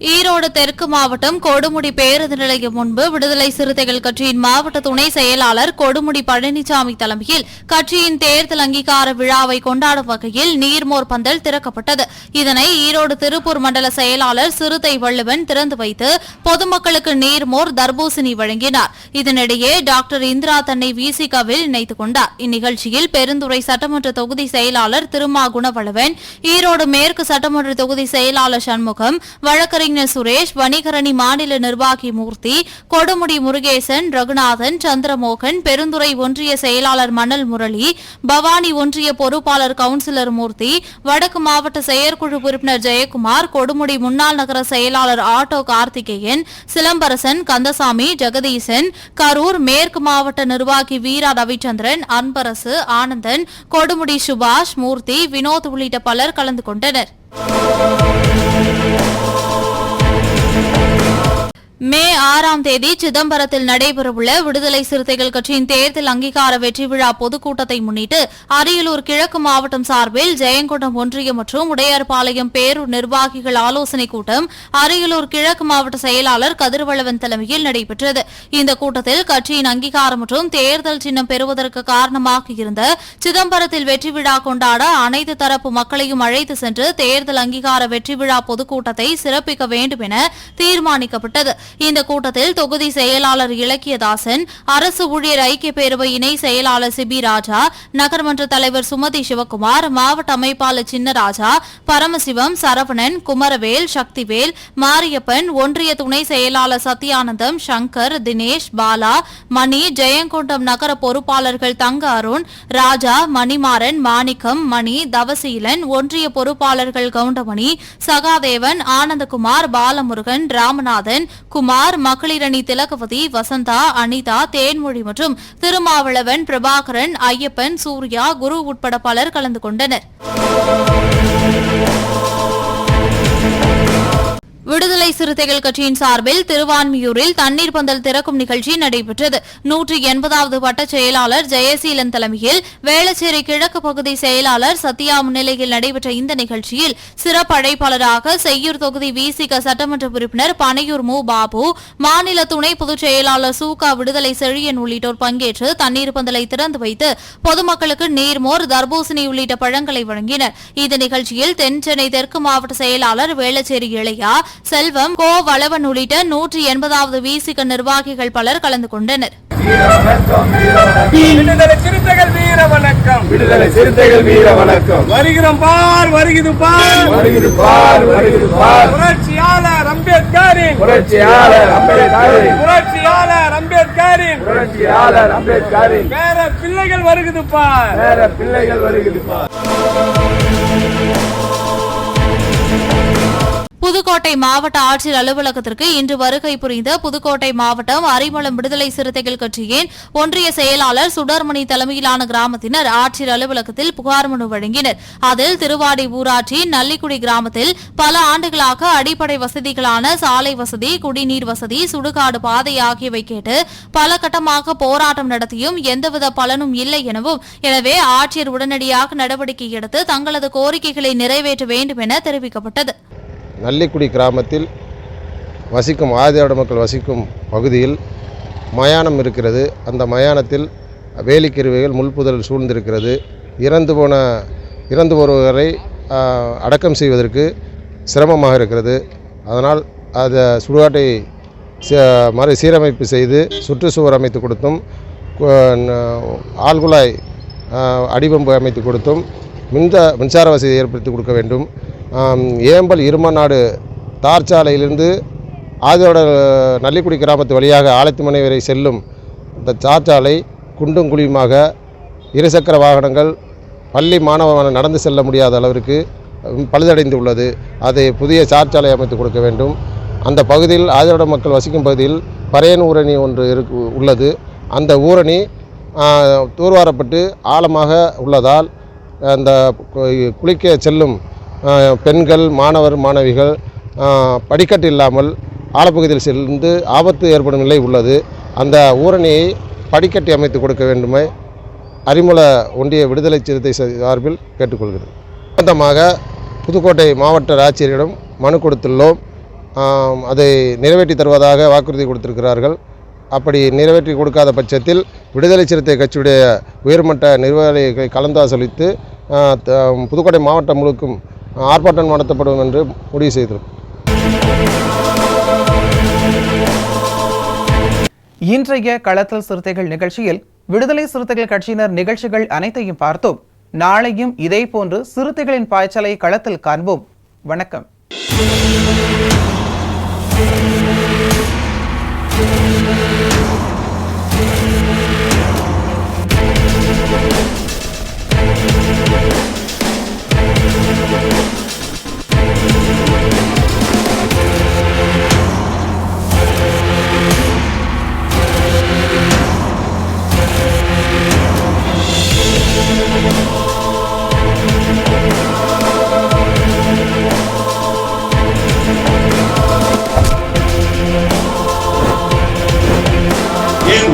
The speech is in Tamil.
ஈரோடு தெற்கு மாவட்டம் கொடுமுடி பேருந்து நிலையம் முன்பு விடுதலை சிறுத்தைகள் கட்சியின் மாவட்ட துணை செயலாளர் கொடுமுடி பழனிசாமி தலைமையில் கட்சியின் தேர்தல் அங்கீகார விழாவை கொண்டாடும் வகையில் நீர்மோர் பந்தல் திறக்கப்பட்டது. இதனை ஈரோடு திருப்பூர் மண்டல செயலாளர் சிறுத்தை வள்ளுவன் திறந்து வைத்து பொதுமக்களுக்கு நீர்மோர் தர்பூசணி வழங்கினார். இதனிடையே டாக்டர் இந்திரா தன்னை விசிகாவில் இணைத்துக் கொண்டார். இந்நிகழ்ச்சியில் பெருந்துறை சட்டமன்ற தொகுதி செயலாளர் திருமா குணவளவன் ஈரோடு மேற்கு சட்டமன்ற தொகுதி செயலாளர் சண்முகம் வழக்கறிஞர் சுரேஷ் வணிகரணி மாநில நிர்வாகி மூர்த்தி கொடுமுடி முருகேசன் ரகுநாதன் சந்திரமோகன் பெருந்துறை ஒன்றிய செயலாளர் மணல் முரளி பவானி ஒன்றிய பொறுப்பாளர் கவுன்சிலர் மூர்த்தி வடக்கு மாவட்ட செயற்குழு உறுப்பினர் ஜெயக்குமார் கொடுமுடி முன்னாள் நகர செயலாளர் ஆட்டோ கார்த்திகேயன் சிலம்பரசன் கந்தசாமி ஜெகதீசன் கரூர் மேற்கு மாவட்ட நிர்வாகி வீரா ரவிச்சந்திரன் அன்பரசு ஆனந்தன் கொடுமுடி சுபாஷ் மூர்த்தி வினோத் உள்ளிட்ட பலர் கலந்து கொண்டனர். ஆறாம் தேதி சிதம்பரத்தில் நடைபெறவுள்ள விடுதலை சிறுத்தைகள் கட்சியின் தேர்தல் அங்கீகார வெற்றி விழா பொதுக்கூட்டத்தை முன்னிட்டு அரியலூர் கிழக்கு மாவட்டம் சார்பில் ஜெயங்கொண்டம் ஒன்றியம் மற்றும் உடையார்பாளையம் பேரூர் நிர்வாகிகள் ஆலோசனைக் கூட்டம் அரியலூர் கிழக்கு மாவட்ட செயலாளர் கதிர்வளவன் தலைமையில் நடைபெற்றது. இந்த கூட்டத்தில் கட்சியின் அங்கீகாரம் மற்றும் தேர்தல் சின்னம் பெறுவதற்கு காரணமாக இருந்த சிதம்பரத்தில் வெற்றி விழா கொண்டாட அனைத்து தரப்பு மக்களையும் அழைத்து சென்று தேர்தல் அங்கீகார வெற்றி விழா பொதுக்கூட்டத்தை சிறப்பிக்க வேண்டும் என தீர்மானிக்கப்பட்டது. இந்த கூட்டத்தில் தொகுதி செயலாளர் இலக்கியதாசன் அரசு ஊழியர் ஐக்கிய பேரவை இணை செயலாளர் சிபி ராஜா நகர்மன்ற தலைவர் சுமதி சிவகுமார் மாவட்ட அமைப்பாளர் சின்னராஜா பரமசிவம் சரவணன் குமரவேல் சக்திவேல் மாரியப்பன் ஒன்றிய துணை செயலாளர் சத்யானந்தம் சங்கர் தினேஷ் பாலா மணி ஜெயங்கொண்டம் நகர பொறுப்பாளர்கள் தங்க அருண் ராஜா மணிமாறன் மாணிக்கம் மணி தவசீலன் ஒன்றிய பொறுப்பாளர்கள் கவுண்டமணி சகாதேவன் ஆனந்தகுமார் பாலமுருகன் ராமநாதன் குமார் மகளிரணி திலகவதி வசந்தா அனிதா தேன்மொழி மற்றும் திருமாவளவன் பிரபாகரன் ஐயப்பன் சூர்யா குரு உட்பட பலர் கலந்து கொண்டனர். விடுதலை சிறுத்தைகள் கட்சியின் சார்பில் திருவான்மியூரில் தண்ணீர் பந்தல் திறக்கும் நிகழ்ச்சி நடைபெற்றது. நூற்றி எண்பதாவது வட்ட செயலாளர் ஜெயசீலன் தலைமையில் வேளச்சேரி கிழக்கு பகுதி செயலாளர் சத்யா முன்னிலையில் நடைபெற்ற இந்த நிகழ்ச்சியில் சிறப்பு அழைப்பாளராக செய்யூர் தொகுதி விசிக சட்டமன்ற உறுப்பினர் பனையூர் மு. பாபு மாநில துணை பொதுச் செயலாளர் சூகா விடுதலை செழியன் உள்ளிட்டோர் பங்கேற்று தண்ணீர் பந்தலை திறந்து வைத்து பொதுமக்களுக்கு நீர்மோர் தர்பூசணி உள்ளிட்ட பழங்களை வழங்கினர். இந்த நிகழ்ச்சியில் தென் சென்னை தெற்கு மாவட்ட செயலாளர் வேளச்சேரி இளையா செல்வம் கோ வளவன் உள்ளிட்ட நூற்றி எண்பதாவது விசிக நிர்வாகிகள் பலர் கலந்து கொண்டனர். விடுதலை சிறுத்தைகள் வீர வணக்கம். விடுதலை சிறுத்தைகள் வீர வணக்கம். வருகிறோம் பார் வருகிறது பார். வருகிறது பார் வருகிறது பார். புரட்சியாளர் அம்பேத்கரின். புரட்சியாளர் அம்பேத்கரின். புரட்சியாளர் அம்பேத்கரின். புரட்சியாளர் அம்பேத்கரின். பேர பிள்ளைகள் வருகுது பார். வேற பிள்ளைகள் வருகிறது பார். புதுக்கோட்டை மாவட்ட ஆட்சியர் அலுவலகத்திற்கு இன்று வருகை புரிந்த புதுக்கோட்டை மாவட்டம் அரிமளம் விடுதலை சிறுத்தைகள் கட்சியின் ஒன்றிய செயலாளர் சுடர்மணி தலைமையிலான கிராமத்தினர் ஆட்சியர் அலுவலகத்தில் புகார் மனு வழங்கினர். அதில் திருவாடி ஊராட்சி நல்லிக்குடி கிராமத்தில் பல ஆண்டுகளாக அடிப்படை வசதிகளான சாலை வசதி குடிநீர் வசதி சுடுகாடு பாதை ஆகியவை கேட்டு பல கட்டமாக போராட்டம் நடத்தியும் எந்தவித பலனும் இல்லை எனவும் எனவே ஆட்சியர் உடனடியாக நடவடிக்கை எடுத்து தங்களது கோரிக்கைகளை நிறைவேற்ற வேண்டும் என தெரிவிக்கப்பட்டது. நல்லிக்குடி கிராமத்தில் வசிக்கும் ஆதியாட மக்கள் வசிக்கும் பகுதியில் மயானம் இருக்கிறது. அந்த மயானத்தில் வேலிக்கருவிகள் முள்புதல் சூழ்ந்திருக்கிறது. இறந்து போன இறந்து போனவரை அடக்கம் செய்வதற்கு சிரமமாக இருக்கிறது. அதனால் அதை சுடுகாட்டை மறு சீரமைப்பு செய்து சுற்றுச்சுவர் அமைத்து கொடுத்தும் ஆள்குழாய் ஆழ்குழாய் அடிபம்பு அமைத்து கொடுத்தும் மின்த மின்சார வசதி ஏற்படுத்தி கொடுக்க வேண்டும். ஏம்பல் இருமநாடு தார் சாலையிலிருந்து ஆதியோட நல்லிக்குடி கிராமத்து வழியாக ஆலத்துமனை வரை செல்லும் இந்த தார் சாலை குண்டும் குழியுமாக இருசக்கர வாகனங்கள் பள்ளி மாணவர்கள் நடந்து செல்ல முடியாத அளவிற்கு பழுதடைந்து உள்ளது அதை புதிய சார்ச்சாலை அமைத்து கொடுக்க வேண்டும். அந்த பகுதியில் ஆதியோட மக்கள் வசிக்கும் பகுதியில் பறையன் ஊரணி ஒன்று இருக்கு உள்ளது. அந்த ஊரணி தூர்வாரப்பட்டு ஆழமாக உள்ளதால் அந்த கு- குளிக்க செல்லும் பெண்கள் மாணவர் மாணவிகள் படிக்கட்டு இல்லாமல் ஆழப்பகுதியில் சென்று ஆபத்து ஏற்படும் நிலை உள்ளது. அந்த ஊரணியை படிக்கட்டி அமைத்து கொடுக்க வேண்டுமே அரிமள ஒன்றிய விடுதலை சிறுத்தை சார்பில் கேட்டுக்கொள்கிறது சொந்தமாக புதுக்கோட்டை மாவட்ட ஆட்சியரிடம் மனு கொடுத்துள்ளோம். அதை நிறைவேற்றி தருவதாக வாக்குறுதி கொடுத்திருக்கிறார்கள். அப்படி நிறைவேற்றி கொடுக்காத பட்சத்தில் விடுதலை சிறுத்தை கட்சியுடைய உயர்மட்ட நிர்வாகிகளை கலந்தாலோசித்து புதுக்கோட்டை மாவட்டம் முழுக்கும் ஆர்ப்பாட்டம் நடத்தப்படும் என்று முடிவு செய்திருக்கும். இன்றைய களத்தல் சிறுத்தைகள் நிகழ்ச்சியில் விடுதலை சிறுத்தைகள் கட்சியினர் நிகழ்ச்சிகள் அனைத்தையும் பார்த்தோம். நாளையும் இதேபோன்று சிறுத்தைகளின் பாய்ச்சலை களத்தில் காண்போம். வணக்கம்.